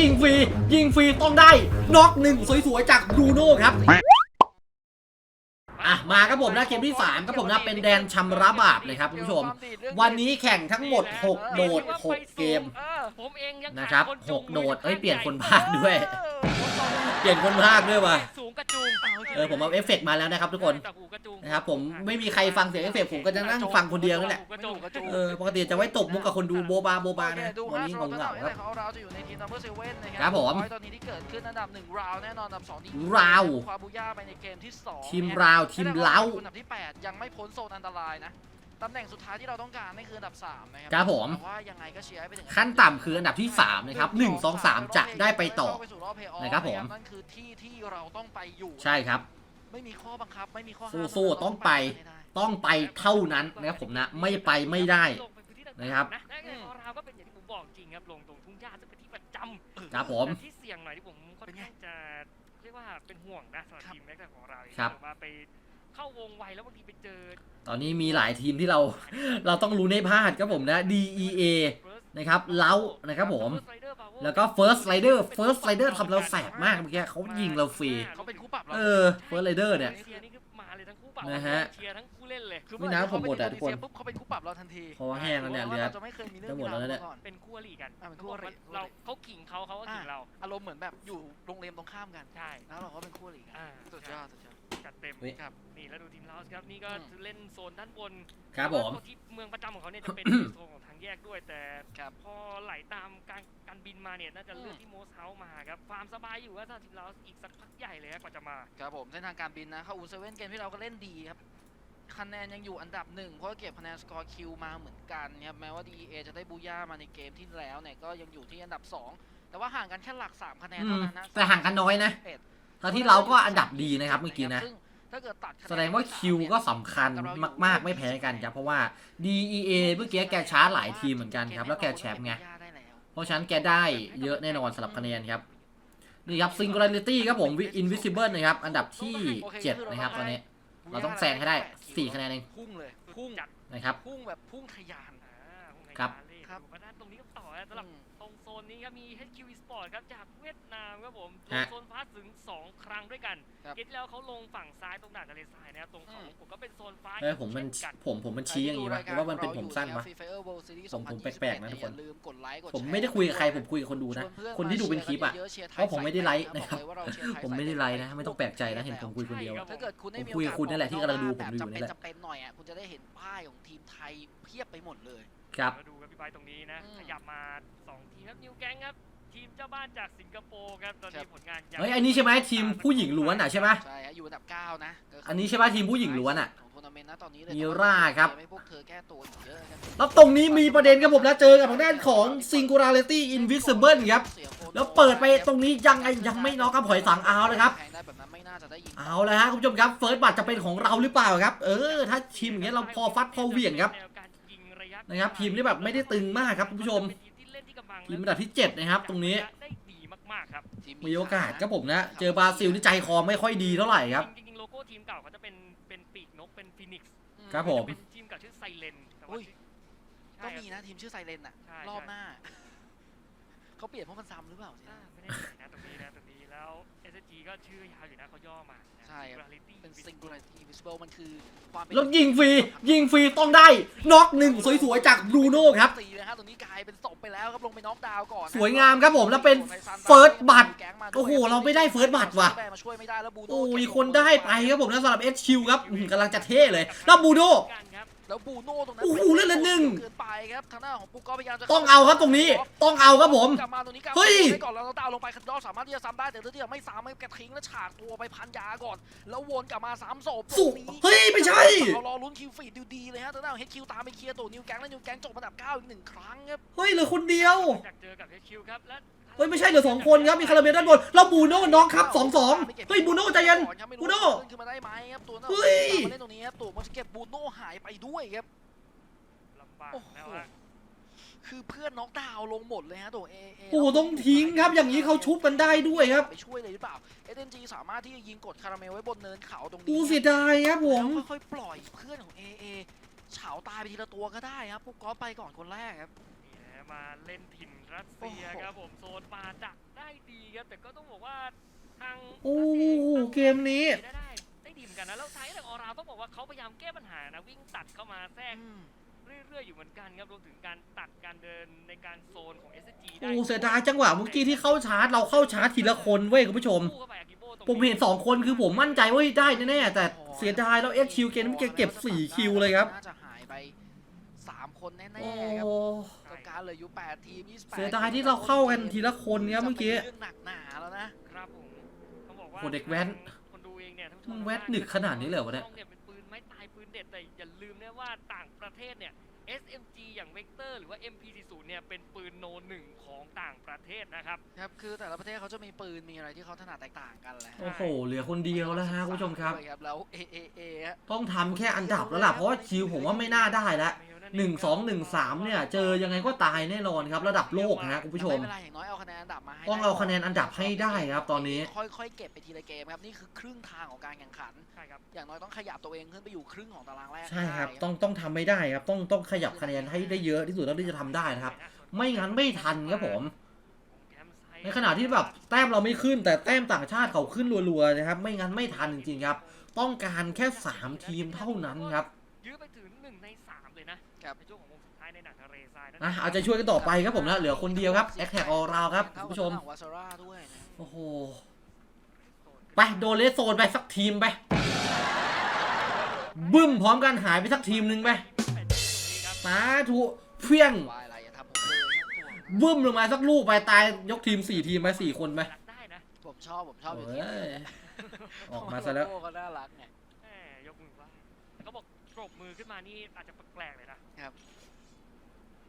ยิงฟรี ยิงฟรีต้องได้น็อกหนึ่งสวยๆ จากบรูโน่ครับอะมาครับผมนะเกมที่3ครับผมนะเป็นแดนชำระบาปเลยครับคุณผู้ชม วันนี้แข่งทั้งหมด 6 โดด 6 เกมออผมเองยังนะครับขาหกโดดมืเอ้ยจะเปลี่ยนใหญ่คนพากย์ด้วย เปลี่ยนคนพากย์ด้วยว่ะสูงกระจุงเออผมเอาเอฟเฟกต์มาแล้วนะครับทุกคนจากหูกระจุงนะครับผมไม่มีใครฟังเสียงเอฟเฟกต์ผมก็จะนั่งฟังคนเดียวนั่นแหละกระจุงกระจุงเออปกติจะไว้ตบมุกกับคนดูโบบาโบบาโอเคนะดูวันฮะนี้สำหงรับงตำแหเหน่งางครับของเราจะอยู่ในทีมนัมเบอร์เซเว่นนะครัครับผมตอนนี้ที่เกิดขึ้นอันดับหนึ่งราวแน่นอนอันดับสองที่ราวควาบูย่าไปในเกมที่สองทีมราวทีมเล้าอันดับที่แปดยังไม่พ้นโซนอันตรายนะ ตำแหน่งสุดท้ายที่เราต้องการนี่คืออันดับสามนะครัครับผมแต่ว่ายังไงก็เชียร์ให้ไปถึงขั้นต่ำคืออันดับที่3นะครับ1 2 3 จะได้ไปต่อไปสู่รอบเพลย์ออฟนะครับผมนั่นคือที่ที่เราต้องไปอยู่ใช่ครับไม่มีข้อบังคับไม่มีข้อห้ามสู้ๆต้องไปให้ได้ต้องไปเท่านั้นนะครับผมนะไม่ไปไม่ได้ลงไปพื้นที่ต่างๆนะครับนะและในของเราก็เป็นอย่างที่ผมบอกจริงครับลงตรงทุ่งหญ้าจะเป็นที่ประจำครับผมแต่ที่เสี่ยงหน่อยที่ผมค่อนข้างจะเรียกว่าเป็นห่วงนะสำหรับทีมแม็กซ์ของเราเองครับว่าไป เข้าวงไวแล้วบางทีไปเจอตอนนี้มีหลายทีมที่เรา เราต้องรู้ในพลาดครับผมนะ DEA นะครับเล้านะครับผม แล้วก็ First Rider First Rider ทำเราแสบมากเมื่อกี้เขายิงเราฟรีเขาเป็นคู่ปรับเราเออ First Rider เนี่ยเชียร์นี่คือมาเลยทั้งคู่เปล่านะฮะเชียร์ทั้งคู่เล่นเลยคือไม่นะผมหมดอะทุกคนปุ๊บเขาเป็นคู่ปรับเราทันทีคอแห้งแล้วเนี่ยพเลืราะอว่าดเราจะไม่เคยมีเรื่องจะหมดแล้วเนี่ยมีราวมาก่อนเป็นคู่อริกันอ่าเป็นคู่อริเราเขาขิงเขาเขาก็ขิงเราอารมณ์เหมือนแบบอยู่โรงเรียนตรงข้ามกันใช่แล้วเราก็เป็นคู่อริกันอ่าสุดยอดสุดยอด จัดเต็มครับนี่แล้วดูทีมเลาส์ครับนี่ก็เล่นโซนด้านบนครับผมเที่เมืองประจำของเขาเนี่ยจะเป็น โซนของทางแยกด้วยแต่พอไหลตามการการบินมาเนี่ยน่าจะเลือกที่โมสเฮาส์มาครับความสบายอยู่ว่าถ้าทีมเลาส์อีกสักพักใหญ่เลยฮะกว่าจะมา ครับผมเส้นทางการบินนะเขาอูเซเว่นเกมที่เราก็เล่นดีครับคะแนนยังอยู่อันดับหนึ่งเพราะเก็บคะแนนสกอร์คิวมาเหมือนกันครับแม้ว่า DEA จะได้บูย่ามาในเกมที่แล้วเนี่ยก็ยังอยู่ที่อันดับสองแต่ว่าห่างกันแค่หลักสามคะแนนเท่านั้นนะ แต่ห่างกันน้อยนะ ทั้งที่เราก็อันดับดีนะครับเมื่อกี้นะแสดงว่าคิวก็สำคัญมาก ๆ ไม่แพ้กันครับ เพราะว่า DEA เมื่อกี้แกช้าหลายทีเหมือนกันครับ แล้วแกแชมป์ไง เพราะฉะนั้นแกได้เยอะแน่นอนสำหรับคะแนนครับ นี่ครับ Singularity ครับผม Invisible นะครับ อันดับที่ 7 นะครับตอนนี้ เราต้องแซงให้ได้ 4 คะแนนเองพุ่งเลยพุ่งนะครับพุ่งแบบพุ่งทยานครับ การเล่นครับดูมาด้านตรงนี้ก็ต่อนะสำหรับอืมตรงโซนนี้ครับมี HQ Sport ครับจากเวียดนามครับผมลฮะงโซนฟ้าถึง 2 ครั้งด้วยกันครับ เกมที่แล้วเขาลงฝั่งซ้ายตรงด่านทะเลทรายนะครับตรงเขาอืมผมก็เป็นโซนฟ้าเออผมมันเช่นกันผมผมมันชี้อย่างนี้วะหรือว่ามันเป็นผมสั้นวะ ผมผมแปลกๆนะทุกคน อย่าลืมกดไลค์กดผมแชร์ไม่ได้คุยกับใครผมคุยกับคนดูนะชวเพื่อคนที่ดูเป็นคลิปอะมาชียร์เพราะผมไม่ได้ไลค์ใส่นะครับอกเลยว่าเราเชียร์ทยผมไม่ได้ไลค์นะ ไม่ต้องแปลกใจนะเห็นผมคุยคนเดียวใช่อะรับถ้าเกิดคุณได้มีผมคุยกับคุณนั่นแหละที่กำลังดูผมอยู่แบบนี่แหละ จำเป็นๆหน่อยอะคุณจะได้เห็นป้ายของทีมไทยเพียบไปหมดเลย ครับมาดูครับพี่ไบร์ทตรงนี้นะ อืม ขยับมา2ทีมครับนิวแก๊งครับ ทีมเจ้าบ้านจากสิงคโปร์ครับ ตอนครันี้บผลงานยังเฮ้ยอันนี้ใช่ไหมทีมผู้หญิงล้วนอะใช่ไหม ใช่ฮะอยู่อันดับ 9 นะก็คือันนี้ใช่ไหมทีมผู้หญิงล้วนอะของทัวร์นาเมนต์นะตอนนี้เลยมีร่าครับให้พวกเธอแก้ตัวอีกเยอะครับแล้วตรงนี้มีประเด็นครับผมนะเจอกับทางด้านของ Singularity Invisible ครับเสียโฟโต้แล้วเปิดไปตรงนี้ยังไงยังไม่น็อกครับหอยสังเอาเลยครับ แทงได้แบบนั้นไม่น่าจะได้ยิงเอาเลยฮะคุณผู้ชมครับเฟิร์สบัตจะเป็นของเราหรือเปล่าครับ เออ ถ้าทีมอย่างเงี้ยเราพอฟัดพอเหวี่ยงครับ แนวการยิงระยะ นะครับทีมที่แบบไม่ได้ตึงมากครับคุณผู้ชมเป็นทีมที่เล่นที่กำบังทีมอันดับที่ 7 นะครับตรงนี้ได้ดีมากๆครับทีมีโอกาสครับผมนะเจอบราซิลนี่ใจคอไม่ค่อยดีเท่าไหร่ครับจริงๆโลโก้ทีมเก่าเขาจะเป็นเป็นปีกนกเป็นฟีนิกซ์อืครับผมเป็นทีมเก่าชื่อไซเลนแต่ว่าอุ้ยชื่อก็ใช่มีนะทีมชื่อไซเรนอะใช่รอบหน้า เขาเปลี่ยนเพราะมันซ้ำหรือเปล่าอ่าไม่แน่ใจนะตรงนี้นะตรงนี้แล้ว SSG ก็ชื่อยาวอยู่นะเขาย่อมานะ ใช่ครับ Singularity เป็น Invisible singularity invisible มันคือความเป็นแล้วยิงฟรี ยิงฟรีต้องได้น็อกหนึ่งสวยๆจากบรูโน่ครับ สี่นะฮะตรงนี้กลายเป็นศพไปแล้วครับลงไปน็อกดาวน์ก่อนนะสวยงามครับผมแล้วเป็น First บัตรแก๊งมาด้วยโอ้โหเราไม่ได้ First บัตรว่ะมาช่วยไม่ได้แล้วบูโน่โอ้ยเก็บคนได้ไปครับผมนะสำหรับเอชคิวครับอื้อหือกำลังจะเท่เลยแล้วบูโน่กันครับแล้วบูโน่ตรงนั้นโอ้โหเล่นละหนึ่ง เกินไปครับทางหน้าของปุ๊กก็พยายามจะต้องเอาครับตรงนี้ต้องเอาครับผม กลับมาตรงนี้กลับเฮ้ยไปก่อนแล้วเราดาวน์ลงไปคันยอดสามารถที่จะซ้ำได้แต่ถ้าที่ไม่ซ้ำไม่กระทิ้งแล้วฉากตัวไปพันยาก่อน แล้ววนกลับมาซ้ำศพสุตรงนี้เฮ้ยไม่ใช่ เรารอลุ้นคิวฟีดดูดีเลยฮะทางหน้าของเฮดคิวตามไปเคลียร์ตัวนิวแก๊งแล้วนิวแก๊งจบอันดับเก้าอีกหนึ่งครั้งครับ เฮ้ยเหลือคนเดียวจากเจอกับ HQ ครับและเฮ้ยไม่ใช่เหลือสองคนครับมีคาราเมลด้านบนแล้วบูโน่น้องครับสองสองเฮ้ยบูโน่ใจเย็นบูโน่ขึ้นมาได้ไหมครับตัวนั้นเฮ้ยมาเล่นตรงนี้ครับตัวมันเก็บบูโน่หายไปด้วยครับลำบากโอ้โหแล้วอะคือเพื่อนน็อกดาวน์ลงหมดเลยฮะตัวเอเอโอ้โหต้องทิ้งครับอย่างนี้เขาชุบกันได้ด้วยครับไปช่วยเลยหรือเปล่าเอเดนจีสามารถที่จะยิงกดคาราเมลไว้บนเนินเขาตรงนี้กูเสียดายครับผมแล้วค่อยๆปล่อยเพื่อนของเอเอเฉาตายไปทีละตัวก็ได้ครับพวกกอล์ฟไปก่อนคนแรกครับนี่นะ มาเล่นถิ่นรัสเซียโอ้โหครับผมโซนปาดักครับแต่ก็ต้องบอกว่าทางโอ้โหเกมนี้ได้ได้ได้ดีเหมือนกันนะแล้วไทยแต่ออราต้องบอกว่าเขาพยายามแก้ปัญหานะวิ่งตัดเข้ามาแทรกอืมเรื่อยๆอยู่เหมือนกันครับรวมถึงการตัดการเดินในการโซนของ SSG ได้โอ้เสียดายจังหวะเมื่อกี้ที่เข้าชาร์จเราเข้าชาร์จทีละคนเว้ยคุณผู้ชมคู่เข้าไปอากิโบตรงผมเห็นสองคนคือผมมั่นใจว่าได้แน่ๆแต่เสียดายแล้วเอสคิวเกมนี้เก็บสี่คิวเลยครับน่าจะหายไปสามคนแน่โอ้ๆครับ กรรมการเหลืออยู่แปดทีม28เสียดายที่เราเข้ากันทีละคนครับเมื่อกี้จะเป็นเรื่องหนักหนาแล้วนะ ครับผมต้องบอกว่าโหเด็กแว้นคนดูเองเนี่ยท่านผู้ชมึงแว้นหนึกขนาดนี้เลยเหรอวะเนี่ยต้องเนี่ย เป็นปืนไม้ตายปืนเด็ดแต่อย่าลืมนะว่าต่างประเทศเนี่ย SMG อย่างเวกเตอร์หรือว่า MP40 เนี่ยเป็นปืนโนหนึ่ง ศนะครับ ครับ คือแต่ละประเทศเขาจะมีปืน มีอะไรที่เขาถนัดแตกต่างกันแหละโอ้โห เหลือคนเดียวแล้วฮะคุณผู้ชมครับด้วยแล้ว AAA ฮะต้องทำแค่อันดับแล้วล่ะ เพราะว่าคิวผมว่าไม่น่าได้แล้วหนึ่งสองหนึ่งสามเนี่ย เจอยังไงก็ตายแน่นอนครับระดับโลกนะฮะคุณผู้ชมไม่เป็นไรอย่างน้อยเอาคะแนนอันดับมาให้ต้องเอาคะแนนอันดับให้ได้ครับตอนนี้ ค่อยๆเก็บไปทีละเกมครับนี่คือครึ่งทางของการแข่งขันใช่ครับอย่างน้อยต้องขยับตัวเองขึ้นไปอยู่ครึ่งของตารางแรกใช่ครับให้ต้องต้องทำไม่ได้ครับต้องต้องขยับคะแนนให้ได้เยอะที่สุดเท่าที่จะทำได้นะครับ ไม่งั้นไม่ทันครับผม ในขณะที่แบบแต้มเราไม่ขึ้น แต่แต้มต่างชาติเขาขึ้นรัวๆนะครับ ไม่งั้นไม่ทันจริงๆครับ ต้องการแค่ 3 ทีมเท่านั้นครับยื้อไปถึงหนึ่งในสามเลยนะครับในช่วงของวงสุดท้ายในหนังทะเลทรายนั่นนะเอาใจช่วยกันต่อไปครับผมนะเหลือคนเดียวครับแอคแท็กออราวครับคุณผู้ชมวาซาร่าด้วยนะโอ้โหไปโดนเลสโซนไปสักทีมไปบึ้มพร้อมกันหายไปสักทีมหนึ่งไปเป็นตรงนี้ครับสาธุเพี้ยง วนะบึ้มลงมาสักลูกไปตายยกทีมสี่ทีมไปสี่คนไปรักได้นะผมชอบผมชอบอยู่โอ้ที่ยออกมาซะแล้วโก็น่ารักไงแหมยกมือไหว้แต่เขาบอกปรบมือขึ้นมานี่อาจจะแปลกๆเลยนะ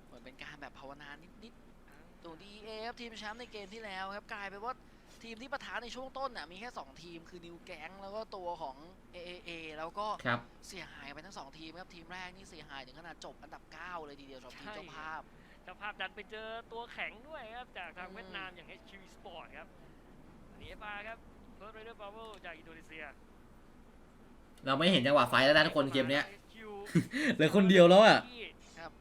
เหมือนเป็นการแบบภาวนานิดๆตัว DA ครับทีมแชมป์ในเกมที่แล้วครับกลายเป็นว่าทีมที่ปะทะในช่วงต้นน่ะมีแค่ 2 ทีมคือนิวแก๊งแล้วก็ตัวของ AAA แล้วก็ครับ เสียหายไปทั้ง 2 ทีมครับทีมแรกนี่เสียหายถึงขนาดจบอันดับ 9 เลยทีเดียวสำหรับทีมเจ้าภาพเจ้าภาพดันไปเจอตัวแข็งด้วยครับ จากทางอืมเวียดนามอย่าง HQ Sport ครับอันนี้มาครับ First Raider Bubble จากอินโดนีเซียเราไม่เห็นจังหวะไฟแล้วนะทุกคนเกมเนี้ย HQ เหลือคนเดียวแล้วอะครับ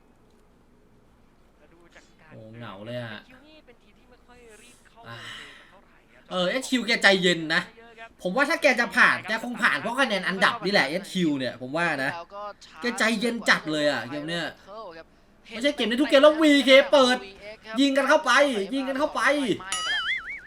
แล้วดูจากการโอ้เหงาเลยอะ HQ นี่เป็นทีมที่ไม่ค่อยรีบเข้าอ่าเกมสักเท่าไหร่ครับเออเอสคิวแกใจเย็นนะเยอะครับผมว่าถ้าแกจะผ่านแกคงผ่านเพราะคะแนนอันดับนี่แหละเอสคิวเนี่ยผมว่านะแล้วก็ช้าแกใจเย็นจัดเลยอะเกมเนี้ยครับ ไม่ใช่เกมนี้ทุกเกมแล้ว VK เปิด VX ครับยิงกันเข้าไป ยิงกันเข้าไป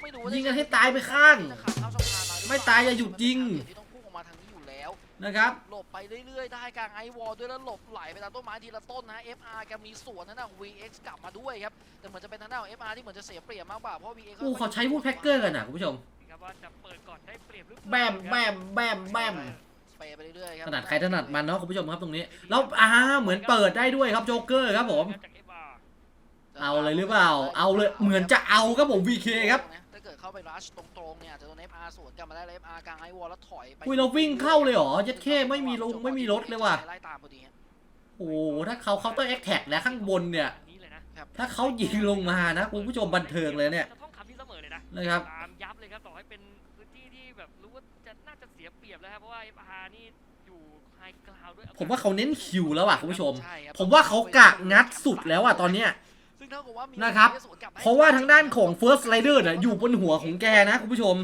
ไม่รู้ว่ายิงกันให้ตายไปข้างจะขับเข้าช่องทางมาหรือเปล่ไม่ตายอย่าหยุดยิงที่ต้องพุ่งออกมาทางนี้อยู่แล้วนะครับหลบไปเรื่อยๆ ได้กลางไอวอลด้วยแล้วหลบไหลไปตามต้นไม้ทีละต้นนะ FR แกมีสวนนั่นนะ VX กลับมาด้วยครับ แต่เหมือนจะเป็นทางด้านของ FR ที่เหมือนจะเสียเปรียบมากกว่า เพราะ VX โอ้เขาใช้วูดแพ็กเกอร์กันนะคุณผู้ชมครับว่าจะเปิดก่อนได้เปรียบหรือเปล่าแบมแบมแบมแบมสเปรย์ไปเรื่อยๆครับถนัดใครถนัดมันเนาะคุณผู้ชมครับตรงนี้แล้วอ่าเหมือนเปิดได้ด้วยครับโจ๊กเกอร์ครับผมจาก FR เอาเลยหรือเปล่า เอาเลยเหมือนจะเอาครับผม VK ครับถ้าเกิดเข้าไปรัชตรงๆเนี่ยอาจจะโดน FR สวนกลับมาได้แล้ว FR กลางไอวอลแล้วถอยไปอุ้ยเราวิ่งเข้าเลยเหรอเจ็ดเคไม่มีลงไม่มีรถเลยว่ะไล่ตามพอดีฮะโอ้โหถ้าเขาเคาน์เตอร์แอคแท็กแล้วข้างบนเนี่ยอันนี้เลยนะถ้าเขายิงลงมานะคุณผู้ชมบันเทิงเลยเนี่ยจะต้องคำที่เสมอเลยนะนะครับตามยับเลยครับต่อให้เป็นพื้นที่ที่แบบรู้ว่าจะ น่าจะเสียเปรียบแล้วครับเพราะว่า FR นี่อยู่ไฮกราวด้วยผมว่าเขาเน้นคิวแล้วอะคุณผู้ชมใช่ครับผมว่าเขากะงัดสุดแล้วอะตอนเนี้ย ซึ่งเท่ากับว่ามีนะครับ สวนกลับให้เพราะว่าทางด้านของ First Rider น่ะอยู่บนหัวของแกนะคุณผู้ชม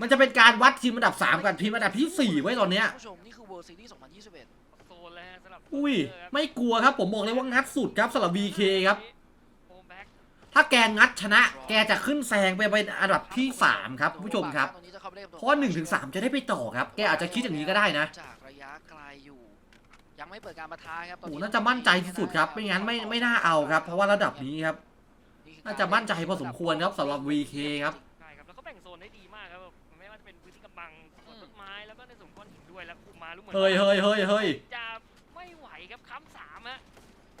มันจะเป็นการวัดทีมอันดับ 3 กับทีมอันดับทีสี่4 ไว้ตอนเนี้ยคุณผู้ชมนี่คือ World Series 2021 โซนเลยฮะสำหรับอุ้ยครับไม่กลัวครับ ผมบอกเลยว่างัดสุดครับสำหรับ VK ครับโฮมแบ็ก ถ้าแกงัดชนะ แกจะขึ้นแซงไปเป็นอันดับที่ 3 ครับคุณผู้ชมครับตงนี้จะข้าไปล่นเพราะว่า1ถึง3จะได้ไปต่อครับ แกอาจจะคิดอย่างนี้ก็ได้นะจากระยะไกลอยู่ยังไม่เปิดการประทะครับตโอ้อโหน่าจะมั่นใจที่สุดครับ ไม่งั้นไม่ไม่น่าเอาครับ เพราะว่าระดับนี้ครับ น่าจะมั่นใจพอสมควรครับสำหรับ VK ครับใช่ครับ แล้วเขาแบ่งโซนได้ดีมากครับ ไม่ว่าจะเป็นพื้นที่กำบังสวนต้นไม้แล้วก็ในส่วนก้อนหินด้วยแล้วคุมมารู้เหมือนเฮ้ยเฮ้ยเฮ้ยเฮ้ยจะไม่ไหวครับค้ำสามฮะ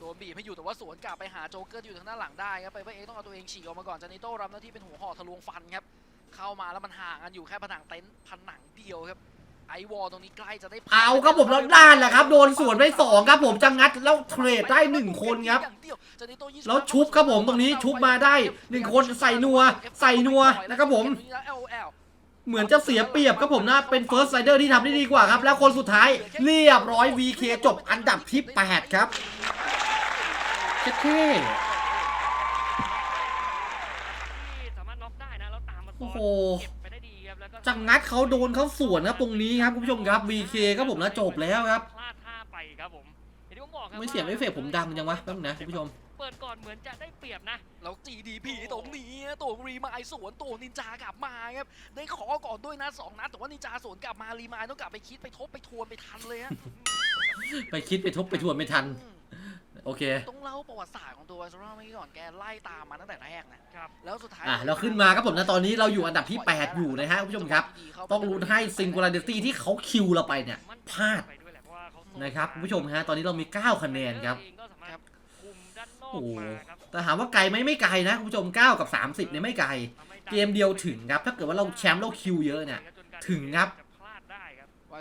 โดนบีบให้อยู่แต่ว่าสวนกลับไปหาโจ๊กเกอร์อยู่ทางด้านหลังได้ครับไปเพื่อเองต้องเอาตัวเองฉีกออกมาก่อนจานิโต้รับหน้าที่เป็นหัวหอกทะลวงฟันครับเข้ามาแล้วมันห่างกันอยู่แค่ผนังเต็นท์ผนังเดียวครับไอวอลตรงนี้ใกล้จะได้พังเอาครับผมแล้วด้านแหละครับ โดนสวนไปสองครับผมจะงัดแล้วเทรดได้หนึ่งคนครับอย่างเดียวจานิโต้25แล้วชุบครับผมตรงนี้ชุบมาได้หนึ่งคนใส่นัว ใส่นัวนะครับผมแล้ว LOL เหมือนจะเสียเปรียบครับผมนะเป็น First Rider ที่ทำได้ดีกว่าครับ แล้วคนสุดท้ายเรียบร้อย VK จบอันดับที่ 8 ครับ เท่ที่สามารถน็อกได้นะแล้วตามมาๆโอ้โหเก็บไปได้ดีครับแล้วก็จังงัดเขาโดนเขาสวนครับตรงนี้ครับคุณผู้ชมครับ VK ครับผมแล้วจบแล้วครับพลาดท่าไปครับผมอย่างที่ผมบอกครับไม่เสียงว่าไม่เฟกผมดังจังวะแป๊บนึงนะคุณผู้ชมเปิดก่อนเหมือนจะได้เปรียบนะ แล้ว GDP ตรงนี้ตัวรีมายสวนตัวนินจากลับมาครับ ได้ขอก่อนด้วยนะสองนัดแต่ว่านินจาสวนกลับมารีมายต้องกลับไปคิดไปทบไปทวนไปทันเลยฮะ ไปคิดไปทบไปทวนไม่ทันอืม โอเค ต้องเล่าประวัติศาสตร์ของตัวไวซ์รอลเมื่อกี้ก่อนแกไล่ตามมาตั้งแต่แรกนะครับ แล้วสุดท้ายอะเราขึ้นมาครับผมนะตอนนี้เราอยู่อันดับที่ 8 อยู่นะฮะคุณผู้ชมครับ ต้องลุ้นให้ Singularity ที่เขาคิวเราไปเนี่ยมั่นใจพลาดไปด้วยแหละเพราะว่าเขาส่งนะครับคุณผู้ชมฮะตอนนี้เรามี 9 คะแนนครับเองก็สามารถคุมด้านนอกโอ้โหมาครับแต่ถามว่าไกลไหมไม่ไกลนะคุณผู้ชม 9 กับ 30เนี่ยไม่ไกลทำให้เกมเดียวถึงครับ ถ้าเกิดว่าเราแชมป์เราคิวเยอะเนี่ยถึงครับ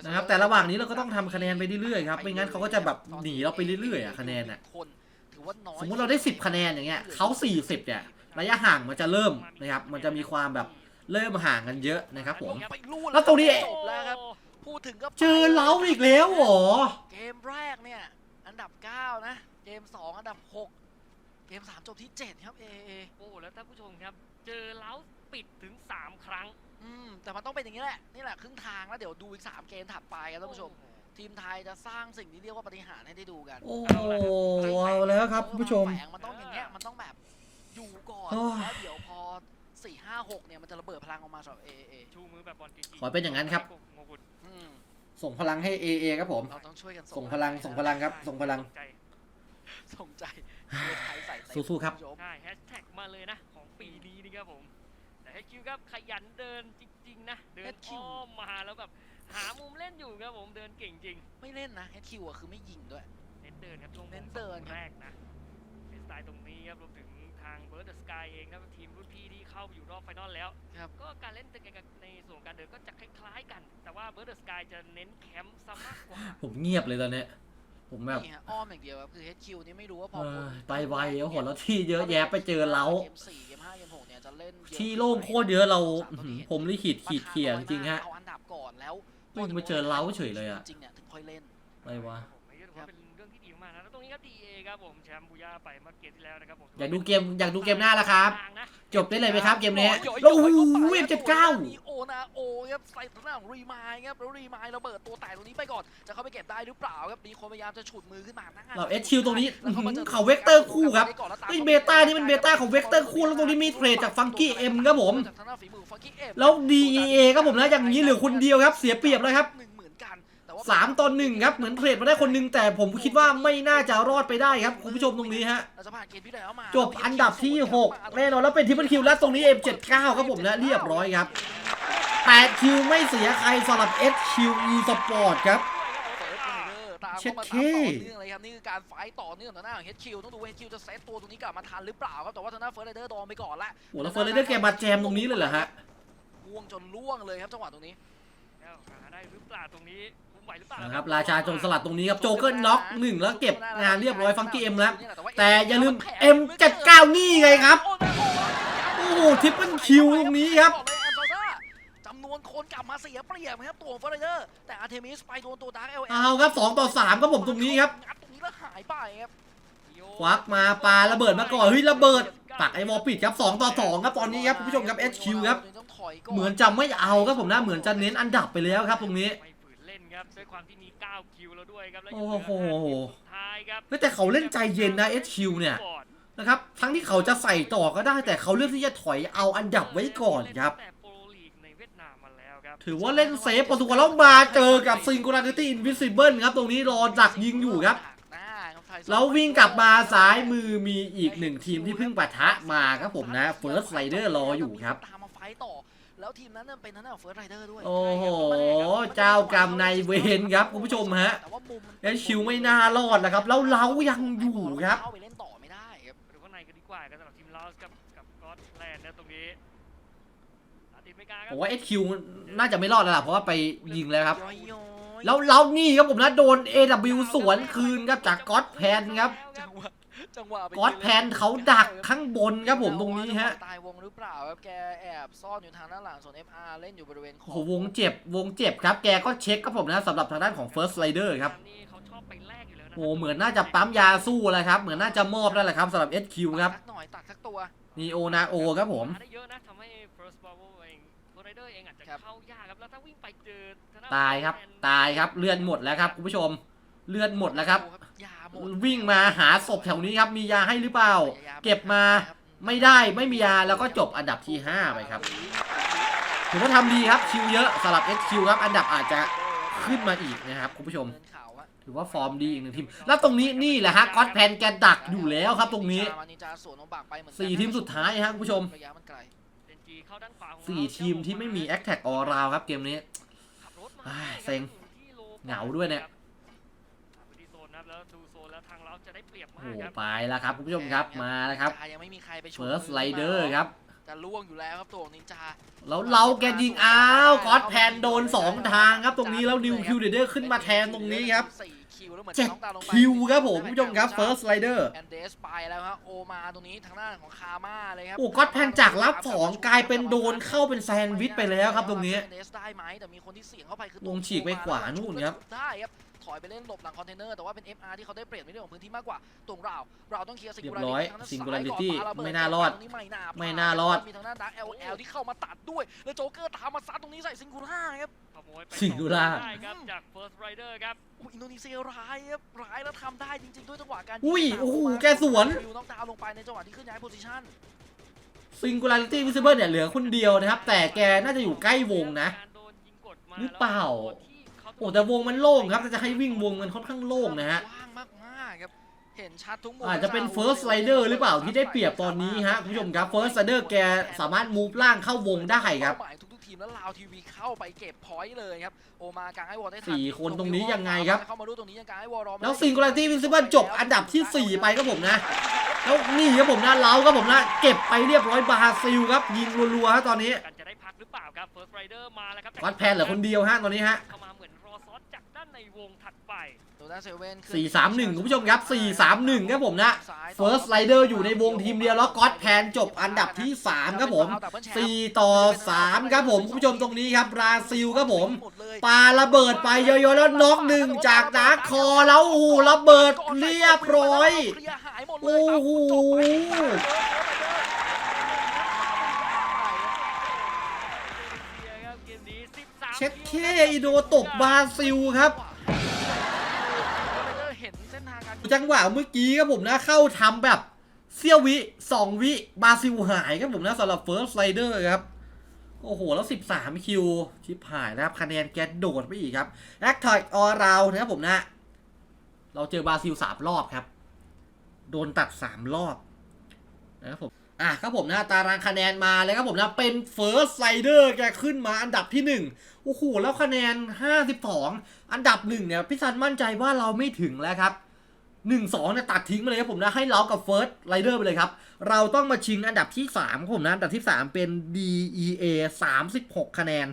นะครับแต่ระหว่างนี้เราก็ต้องทำคะแนนไปเรื่อยๆครับไม่งั้นเขาก็จะแบบหนีเราไปเรื่อยๆอะคะแนนอะคนถือว่าน้อยสมมุติเราได้ 10 คะแนนอย่างเงี้ยเขา40เนี่ยระยะห่างมันจะเริ่มนะครับมันจะมีความแบบเริ่มห่างกันเยอะนะครับผมไปลู่แล้วตรงนี้ จบแล้วครับพูดถึงก็ไปเจอเราอีกแล้วเหรอ เกมแรกเนี่ยอันดับ 9 นะ เกม 2 อันดับ 6 เกม 3 จบที่ 7 ครับ เอเอโอ้แล้วท่านผู้ชมครับ เจอเล้าปิดถึง 3 ครั้ง อืมแต่มันต้องเป็นอย่างนี้แหละนี่แหละครึ่งทางแล้วเดี๋ยวดูอีก 3 เกมถัดไปครับท่านผู้ชม ทีมไทยจะสร้างสิ่งที่เรียกว่าปาฏิหารย์ให้ได้ดูกันโอ้โหเอาแล้วครับคุณผู้ชม แฝงมันต้องอย่างเงี้ยมันต้องแบบอยู่ก่อนโอ้ย แล้วเดี๋ยวพอ4 5 6เนี่ยมันจะระเบิดพลังออกมาสำหรับเอเอชูมือแบบบอลจริงขอเป็นอย่างนั้นครับโมกุฎอืมส่งพลังให้ AA ครับผม เราต้องช่วยกันส่งพลังส่งพลัง ครับส่งพลัง ใจส่งใจเชียร์ไทยใส่เต็มสู้ๆครับ ณผู้ชม ใช่แฮชแท็กมาเลยนะ ของปีนี้นี่ครับผมแต่ให้ คิวครับขยันเดินจริงๆนะ เดินอ้อมมาแล้วแบบหามุมเล่นอยู่ครับผมเดินเก่งจริงไม่เล่นนะ HQ อะคือไม่ยิงด้วย เน้นเดินครับช่วงเน้นเดินครับ แรกนะเป็นสไตล์ตรงนี้ครับรวมถึงทางเบิร์ดสกายเองครับทีมรุ่นพี่ที่เข้าไปอยู่รอบไฟนอลแล้ว ครับ ก็การเล่นในส่วนของการเดินก็จะคล้ายๆกัน แต่ว่าเบิร์ดสกายจะเน้นแคมป์ซะมากกว่า ผมเงียบเลยตอนเนี้ย ผมแบบนี่ฮะอ้อมอย่างเดียวครับคือ HQ นี่ไม่รู้ว่าพอเอคอนไปไวโอ้โหแล้วที่เยอะแยะไปเจอเล้า เกมสี่เกมห้าเกมหกเนี่ยจะเล่นเยอะที่โล่งโคตรเยอะเราสามอื้อตัวหือนี้ผมลิขิตขีดเขียงจริงฮะ เอาอันดับก่อนแล้วเฮ้ยมาเจอเล้าเฉยเลยอะ จริงๆเนี่ยถึงค่อยเล่น อะไรวะ ผมไม่ถือว่าเป็น เรื่องที่ดีมากนะแล้วตรงนี้ครับ DA ครับผมแชมป์บูย่าไปเมื่อเกมที่แล้วนะครับผมอยากดูเกมอยากดูเกมหน้าแล้วครับทางนะจบได้เลยไหมครับเกมนี้โยแล้วโอ้โยโหข้ไปเวฟเจ็ดเก้ามีโอนาโอครับใส่ทางด้านของรีมายครับแล้วรีมายระเบิดตัวแตกตรงนี้ไปก่อนจะเข้าไปเก็บได้หรือเปล่าครับมีคนพยายามจะฉุดมือขึ้นมาหน้าเรา HQ ตรงนี้แล้วก็มจเขาเวกเตอร์คู่ครับเฮ้ยเบต้านี่มันเบต้าของเวกเตอร์คู่แล้วตรงนี้มีเทรดจากฟังกี้เอ็มครับผมจากทางด้านฝีมือ Funky M แล้ว DEA ครับผมนะอย่างนี้เหลือคนเดียวครับเสียเปรียบเลยครับ หนึ่งเหมือนกันแต่ว่าสามต่อหนึ่งครับเหมือนเทรดมาได้คนหนึงแต่ผมคิดว่าไม่น่าจะรอดไปได้ครับคุณผู้ชมตรงนี้ฮะเราจะผ่านเกมที่แล้วมาจบอันดับที่ 6 แน่นอนแล้วเป็นทิปเปิลคิวแล้วตรงนี้ M79 ครับผมนะเรียบร้อยครับ8คิวไม่เสียใครสำหรับ SQE Sport ครับเปิดเลยเด้อตามเช็เข้าดมาเท่ตามต่อเนื่องเลยครับนี่คือการไฟต์ต่อเนื่องต่อหน้าของ HQ ต้องดูว่า HQ จะเซตตัวตรงนี้กลับมาทันหรือเปล่าครับแต่ว่าทางด้านเฟิร์สไรเดอร์โดนไปก่อนละโหแล้วเฟอร์เรเดอร์แกมาแจมตรงนี้เลยเหรอฮะง่วงจนล่วงเลยครับจังหวะตรงนี้แล้วหาได้หรือเปล่าตรงนี้ คุมไหวหรือเปล่านะครับราชาโจรสลัดตรงนี้ครับโจเกอร์น็อกหนึ่งแล้วเก็บงานเรียบร้อยฟังกี้เอ็มแล้วแต่อย่าลืม M79 นี่ไงครับ โอ้โหทิปเปิลคิวตรงนี้ครับอกเลยแอมโซซ่าจำนวนคนกลับมาเสียเปรียบครับตัวเฟอร์ไรเดอร์แต่อาร์เทมิสไปโดนตัวดาร์กเอลเอาครับ2ต่อ3ครับผมตรงนี้ครับงัดตรงนี้แล้วหายไปครับควักมาปาระเบิดมาก่อนเฮ้ยระเบิดปักไอ้วอลปิดครับ2ต่อ2ครับตอนนี้ครับคุณผู้ชมครับ HQ ครับต้องถอยก่เหมือนจะไม่เอาครับผมนะเหมือนจะเน้นอันดับไปแล้วครับตรงนี้ไม่ฝืนเล่น ครับด้วยความที่มี 9 คิวแล้วด้วยครับแล้วโอ้ยังเหลืโหอห้าคิวสุดท้ายครับเฮ้ยแต่เขาเล่นใจเย็นนะ HQ เนี่ยก่อนะครับ ทั้งที่เขาจะใส่ต่อก็ได้แต่เขาเลือกที่จะถอยเอาอันดับไว้ก่อนครับ แต่โปรลีกในเวียดนามมาแล้วครับถือว่าเล่นเซฟพอสมควรแล้วมาเจอกับ Singularity Invisible ครับ ตรงนี้รอดักยิงอยู่ครับหน้าครับไทยแล้ววิ่งกลับมาซ้ายมือมีอีกหนึ่งทีมที่เพิ่งปะทะมาครับผมนะ First Rider รออยู่ครับ ตามมาไฟต์ต่อ แล้วทีมนั้นน่ะเป็นทางด้านของเฟิร์สไรเดอร์ด้วยโอ้โหเจ้ากรรมนายเวรครับคุณผู้ชมฮะแต่ว่ามุมมันเอชคิวไม่น่ารอดนะครับแล้วเรายังอยู่ครับเข้าไปเล่นต่อไม่ได้ครับหรือว่าในกันดีกว่ากันสำหรับทีมลอสกับกับก็อตแลนด์นะตรงนี้อาติดไม่กล้าครัผมว่า HQ น่าจะไม่รอดแล้วล่ะเพราะว่าไปยิงแล้วครับย้อยๆแล้วเรานี่ครับผมนะโดน AW สวนคืนครับจากก็อตแพนครับ จังหวะจังหวะไปก๊อตแพนเขาดักข้างบนครับผมตรงนี้ฮะตายวงหรือเปล่าครับแกแอบซ่อนอยู่ทางด้านหลังส่วน FR เล่นอยู่บริเวณขโอ้อบโหวงเจ็บวงเจ็บครับแกก็เช็คครับผมนะสำหรับทางด้านของ First Rider ครับนี่เขาชอบไปแลกอยู่แล้วนะโอ้เหมือนน่าจะปั๊มยาสู้แล้วครับเหมือนน่าจะมอบแล้วแหละครับสำหรับ SQ ครับตัดสักหน่อยตัดสักตัวนีโอนาโอครับผมได้เยอะนะทำให้ First Bravo เอง First Rider เองอาจจะครับเข้ายากครับแล้วถ้าวิ่งไปเจอทงด้นตายครับแมนตายครับเลือดหมดแล้วครับคุณผู้ชมเลือดหมดแล้วครับยาหมด วิ่งมาหาศพแถวนี้ครับ มียาให้หรือเปล่าพยยเก็บมาครับไม่ได้ไม่มียาแล้วก็จบอันดับที่ 5 ไปครับถือว่าทำดีครับคิวเยอะสำหรับ SQ ครับ อันดับอาจจะขึ้นมาอีกนะครับคุณผู้ชมเดินเขาอะถือว่าฟอร์มดีอีกหนึ่งทีม แล้วตรงนี้นี่แหละฮะก็อตแพนแกดักอยู่แล้วครับตรงนี้นิจามานิจาสวนองค์บากไปเหมือนกันสี่ทีมสุดท้ายฮะคุณผู้ชมระยะมันไกลเดนจีเข้าด้านขวาของสี่เราทีมที่ไม่มีแอคแท็กออราวครับเกมนี้ขับรถมาอ้ายครับเซ็งที่โลเหงาด้วยเนี่ย ครับไปที่โซนนะครับแล้วดูโซนแล้วทางเราจะได้เปรียบโอ้มากโหครับไปแล้วครับคุณผู้ชมครับมาแล้วครับนินจายังไม่มีใครไปช่วย First มือ Rider มาครับจะล่วงอยู่แล้วครับตัวของนินจาแล้วเราแกยิงอ้าวก็อตแพนโดน 2 ทางครับตรงนี้แล้วนิวคิวเดอร์ขึ้นมาแทนตรงนี้ครับสี่คิวแล้วเหมือนเจ็ดน้องตาลงไปคิวครับผมคุณผู้ชมครับ First Rider แอนเดสไปแล้วฮะโอมาตรงนี้ทางด้านของคาม่าเลยครับโอ้ก็อตแพนจากรับสองกลายเป็นโดนเข้าเป็นแซนด์วิชไปแล้วครับตรงนี้แอนเดสได้ไหมแต่มีคนที่เสี่ยงเข้าไปคือตัววงฉีกไปขวานู่นครับได้ครับ ถอยไปเล่นหลบหลังคอนเทนเนอร์แต่ว่าเป็น FR ที่เขาได้เปรียบในเรื่องของพื้นที่มากกว่าตรงเราเราต้องเคลียร์เรียบร้อยทางด้าน Singularity ซ้ายก่อนปาระเบิดไม่น่ารอดตงนี้ไม่น่าไม่น่ารอดมีทางด้านดัก LL ที่เข้ามาตัดด้วย แล้วโจ๊กเกอร์ตามมาซัดตรงนี้ใส่ซิงคูล่าครับขโมยไปสิงดูล่าได้ครับจาก First Rider ครับโอ้อินโดนีเซียร้ายครับร้ายแล้วทำได้จริงๆด้วยจังหวะการอุ้ยงโอ้โหตามแกสวนคิวน็อกดาวน์ลงไปในจังหวะที่ขึ้นย้ายโพซิชั่น Singularity Visible เนี่ยเหลือคนเดียวนะครับ แต่แกน่าจะอยู่ใกล้วงนะการโดนยิงกดมาหรือเปล่าแล้วที่เขาโอ้แต่วงมันโล่งครับถ้าจะให้วิ่งวงมันค่อนข้างโล่งนะฮะกว้างมากๆครับเห็นชัดทุกมุมอาจจะเป็น First Rider หรือเปล่าที่ได้เปรียบตอนนี้ฮะคุณผู้ชมครับ First Rider แกสามารถมูฟล่างเข้าวงได้ครับเป้าหมายทุกๆทีมแล้วลาวทีวีเข้าไปเก็บพอยต์เลยครับโอมากลางให้วอลได้ทัสี่คนตรงนี้ยังไงครับเข้ามาดูตรงนี้ยังกลางให้วอลรอไม่แล้วได้ Singularity Visible จบอันดับที่ 4 ไปครับผมนะแล้วนี่ครับผมนะเราครับผมนะเก็บไปเรียบร้อยบราซิลครับยิงรัวๆฮะตอนนี้กันจะได้พักหรือเปล่าครับ First Rider มาแล้วครับวัดแพนเหลือคนเดียวฮะตอนนี้ฮะเข้ามาเหมือน ในวงถัดไปตัวด้านเซเว่นขึ้น4-3-1คุณผู้ชมครับ4-3-1ครับผมนะซ้ายต่อ First Rider อยู่ในวงทีมเดียวแล้วก็อดแพนจบอันดับที่3ครับผม4ต่อ3ครับผมคุณผู้ชมตรงนี้ครับบราซิลครับผมหดเลยปาระเบิดไปเยอะๆแล้วน็อกหนึ่งจากดาร์คคอแล้วโอ้โหระเบิดเรียบร้อยเคลียร์หายหมดเลยโอ้โห ช็ดเคอีโดตบบราซิลครับเห็นเส้นทางการจังหวะเมื่อกี้ครับผมนะเข้าทำแบบเสี้ยววิ2วิบราซิลหายครับผมนะสำหรับ First Rider ครับ โอ้โห แล้ว 13 คิว ชิปหายนะครับ คะแนนแกโดดไปอีกครับแอคทอยออราวนะครับผมนะ เราเจอบราซิล 3 รอบครับ โดนตัด 3 รอบนะครับผม อะครับผมนะตารางคะแนนมาเลยครับผมนะเป็นเฟิร์สไรเดอร์แกขึ้นมาอันดับที่1โอ้โหแล้วคะแนน 52 อันดับ1เนี่ยพี่ซันมั่นใจว่าเราไม่ถึงแล้วครับหนึ่งสองเนี่ยตัดทิ้งไปเลยครับผมนะให้เรากับเฟิร์สไรเดอร์ไปเลยครับ เราต้องมาชิงอันดับที่3ครับผมนะอันดับที่ 3 เป็น DEA 36 คะแนน